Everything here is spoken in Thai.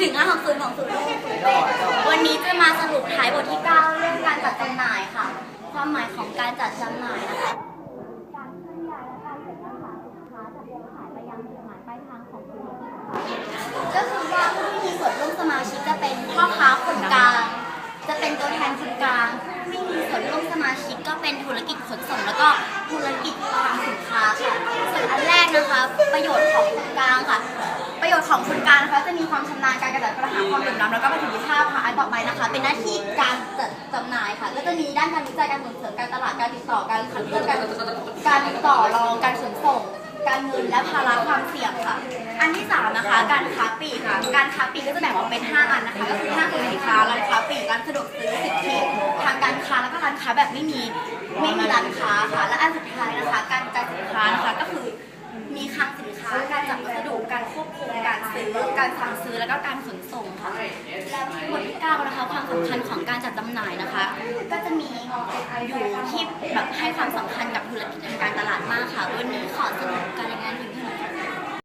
ถึง5 6 0ของศูนย์วันนี้จะมาสรุปท้ายบทที่9เรื่องการจัดจำหน่ายค่ะ ความหมายของการจัดจำหน่ายนะคะการเคลื่อนย้ายและการเก็บรักษาสินค้าจากแหล่งขายไปยังจุดหมายปลายทางของธุรกิจค่ะก็คือว่าผู้ที่มีส่วนร่วมสมาชิกจะเป็นพ่อค้าคนกลาง จะเป็นตัวแทนคนกลางผู้ไม่มีส่วนร่วมสมาชิกก็เป็นธุรกิจขนส่ง แล้วก็ธุรกิจคลังสินค้าค่ะส่วนอันแรกนะคะประโยชน์ของคนกลางค่ะ ประโยชน์ของคนกางนะคะจะมีความชำนาญการกระจัดปัญหาความเหลื่อมล้ำแล้วก็ประสิทธิภาพค่ะอันต่อไปนะคะ เป็นหน้าที่การจัดจำหน่ายค่ะ ก็จะมีด้านการวิจัยการส่งเสริมการตลาดการติดต่อการขับเลือนการการต่อรองการขนส่ง การเงินและภาระความเสี่ยงค่ะ อันที่สามนะคะ การค้าปลีกค่ะ การค้าปลีกก็จะแบ่งออกเป็น 5 อันนะคะ ก็คือห้างสรรพสินค้าร้านค้าปลีกร้านสะดวกซื้อสิทธิทางการค้าแล้วก็ร้านค้าแบบไม่มีไม่มีร้านค้าค่ะ และอันสุดท้ายนะคะ การจายสินค้านะคะก็คือมีคลังสินค้าการจัดสดุ การควบคุมการซื้อการสั่งซื้อแล้วก็การขนส่งค่ะแล้วบทที่เก้านะคะความสำคัญของการจัดจำหน่ายนะคะ ก็จะมีอยู่ที่แบบให้ความสำคัญกับธุรกิจทางการตลาดมากค่ะ วันนี้ขอสน